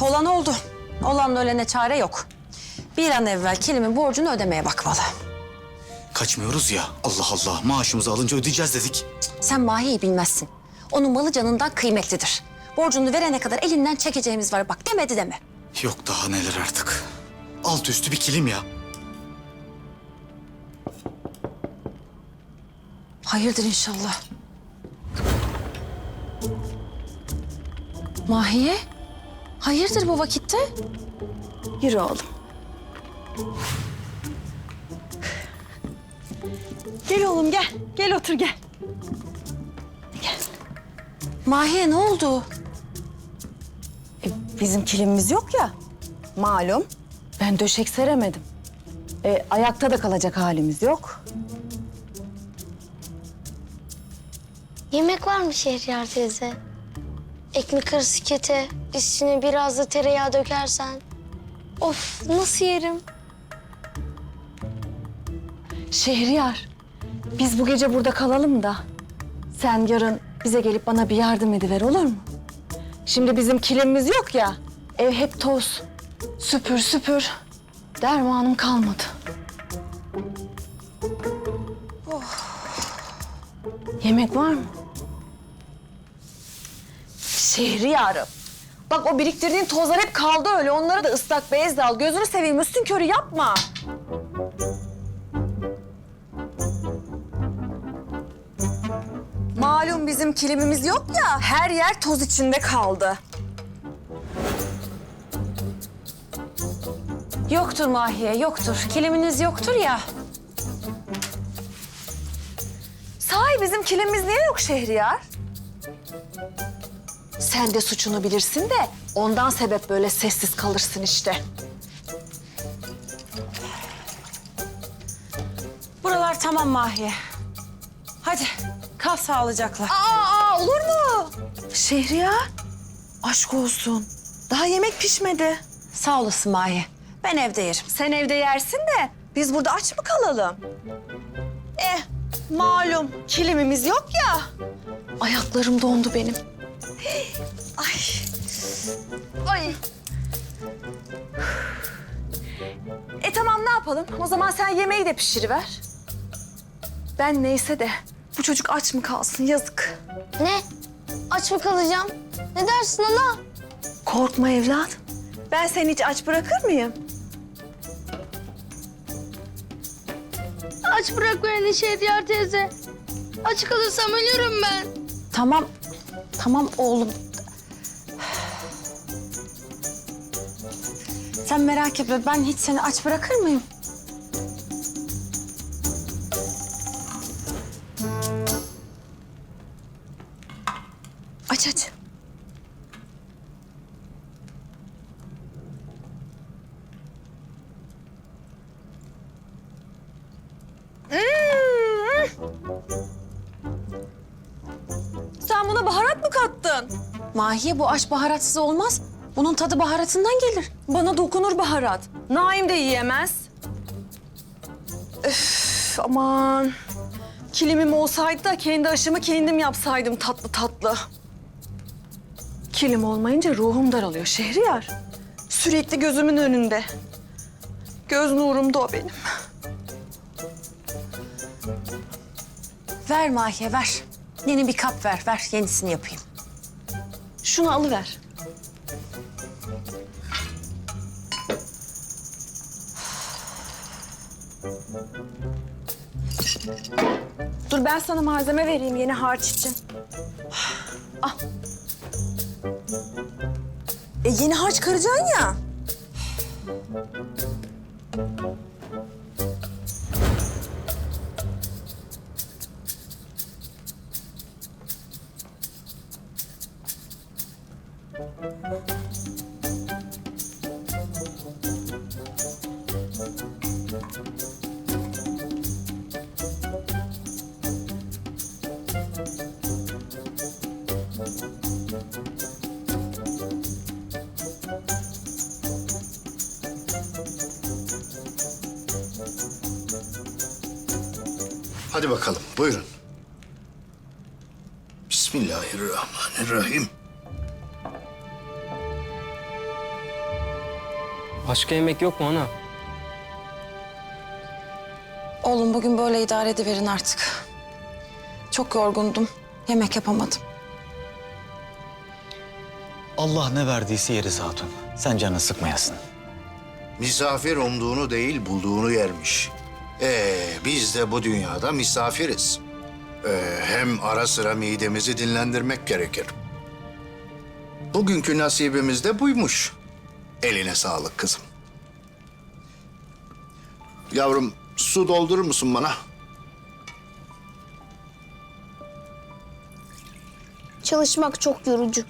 Olan oldu. Olan ölene çare yok. Bir an evvel kilimin borcunu ödemeye bakmalı. Kaçmıyoruz ya. Allah Allah. Maaşımızı alınca ödeyeceğiz dedik. Sen Mahi'yi bilmezsin. Onun malı canından kıymetlidir. Borcunu verene kadar elinden çekeceğimiz var bak demedi deme. Yok daha neler artık. Alt üstü bir kilim ya. Hayırdır inşallah. Mahiye? Hayırdır bu vakitte? Yürü oğlum. Gel oğlum gel. Gel otur gel. Gel. Mahiye ne oldu? E, bizim kilimimiz yok ya. Malum. Ben döşek seremedim. E, ayakta da kalacak halimiz yok. Yemek var mı Şehriyar teyze? Ekmek arası kete, üstüne biraz da tereyağı dökersen. Of nasıl yerim? Şehriyar, biz bu gece burada kalalım da sen yarın bize gelip bana bir yardım ediver olur mu? Şimdi bizim kilimimiz yok ya, ev hep toz. Süpür süpür, dermanım kalmadı. Oh. Yemek var mı? Şehriyarım. Bak o biriktirdiğin tozlar hep kaldı öyle. Onları da ıslak bezle al. Gözünü seveyim üstün körü yapma. Malum bizim kilimimiz yok ya, her yer toz içinde kaldı. Yoktur Mahiye, yoktur. Kiliminiz yoktur ya. Sahi bizim kilimimiz niye yok Şehriyar? Sen de suçunu bilirsin de ondan sebep böyle sessiz kalırsın işte. Buralar tamam Mahiye. Hadi kal sağlıcakla. Aa, aa olur mu? Şehriyar, aşk olsun. Daha yemek pişmedi. Sağ olasın Mahiye. Ben evde yerim. Sen evde yersin de biz burada aç mı kalalım? Eh, malum kilimimiz yok ya. Ayaklarım dondu benim. Ay. Ay. E tamam ne yapalım? O zaman sen yemeği de pişiriver. Ben neyse de bu çocuk aç mı kalsın yazık. Ne? Aç mı kalacağım? Ne dersin ana? Korkma evlat. Ben seni hiç aç bırakır mıyım? Aç bırak beni Şehriyar teyze. Aç kalırsam ölürüm ben. Tamam, tamam oğlum. Sen merak etme, ben hiç seni aç bırakır mıyım? Kattın? Mahiye bu aş baharatsız olmaz. Bunun tadı baharatından gelir. Bana dokunur baharat. Naim de yiyemez. Öf aman. Kilimim olsaydı da kendi aşımı kendim yapsaydım tatlı tatlı. Kilim olmayınca ruhum daralıyor Şehriyar. Sürekli gözümün önünde. Göz nurumda o benim. Ver Mahiye, ver. Yeni bir kap ver, ver. Yenisini yapayım. Şunu alıver. Dur ben sana malzeme vereyim yeni harç için. Al. E yeni harç karacaksın ya. Hadi bakalım, buyurun. Bismillahirrahmanirrahim. Başka yemek yok mu ana? Oğlum bugün böyle idare ediverin artık. Çok yorgundum. Yemek yapamadım. Allah ne verdiyse yeriz hatun. Sen canını sıkmayasın. Misafir umduğunu değil bulduğunu yermiş. Ee, biz de bu dünyada misafiriz. Ee, hem ara sıra midemizi dinlendirmek gerekir. Bugünkü nasibimiz de buymuş. Eline sağlık kızım. Yavrum su doldurur musun bana? Çalışmak çok yorucu.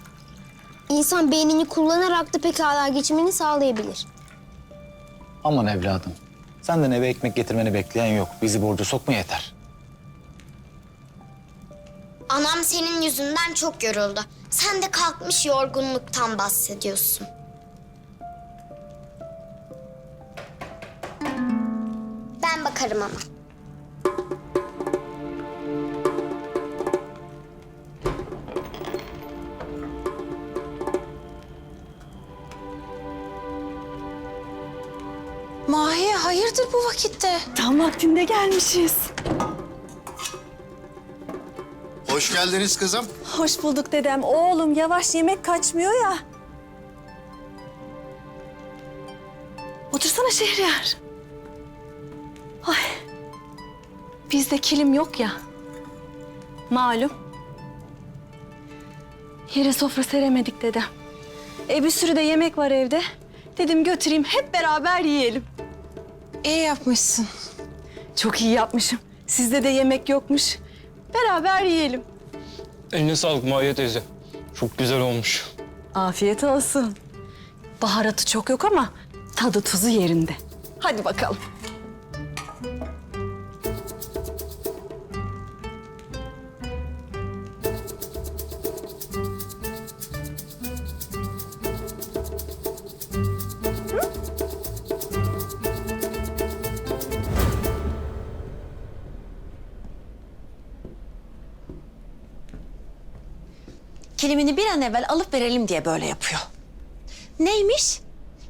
İnsan beynini kullanarak da pekala geçimini sağlayabilir. Aman evladım. Senden eve ekmek getirmeni bekleyen yok. Bizi borcu sokma yeter. Anam senin yüzünden çok yoruldu. Sen de kalkmış yorgunluktan bahsediyorsun. Ben bakarım ama. Hayırdır bu vakitte? Tam vaktinde gelmişiz. Hoş geldiniz kızım. Hoş bulduk dedem. Oğlum yavaş yemek kaçmıyor ya. Otursana Şehriyar. Ay. Bizde kilim yok ya. Malum. Yere sofra seremedik dedem. E bir sürü de yemek var evde. Dedim götüreyim hep beraber yiyelim. İyi yapmışsın. Çok iyi yapmışım. Sizde de yemek yokmuş. Beraber yiyelim. Eline sağlık Mahiye teyze. Çok güzel olmuş. Afiyet olsun. Baharatı çok yok ama tadı tuzu yerinde. Hadi bakalım. Kilimini bir an evvel alıp verelim diye böyle yapıyor. Neymiş?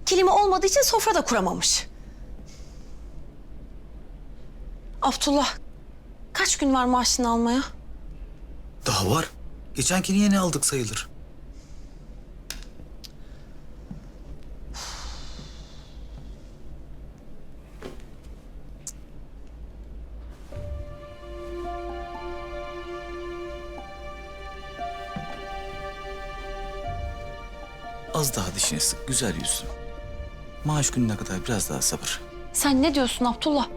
Kilimi olmadığı için sofra da kuramamış. Abdullah, kaç gün var maaşını almaya? Daha var. Geçenkini yeni aldık sayılır. Az daha dişini sık, güzel yüzlüm. Maaş gününe kadar biraz daha sabır. Sen ne diyorsun Abdullah?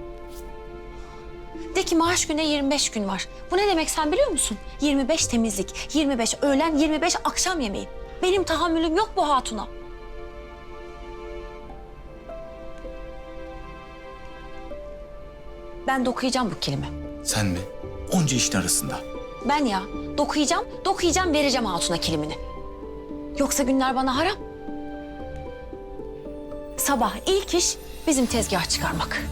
De ki maaş güne 25 gün var. Bu ne demek sen biliyor musun? 25 temizlik, 25 öğlen, 25 akşam yemeği. Benim tahammülüm yok bu hatuna. Ben dokuyacağım bu kilimi. Sen mi? Onca işin arasında. Ben ya dokuyacağım, dokuyacağım vereceğim hatuna kilimini. Yoksa günler bana haram. Sabah ilk iş bizim tezgah çıkarmak.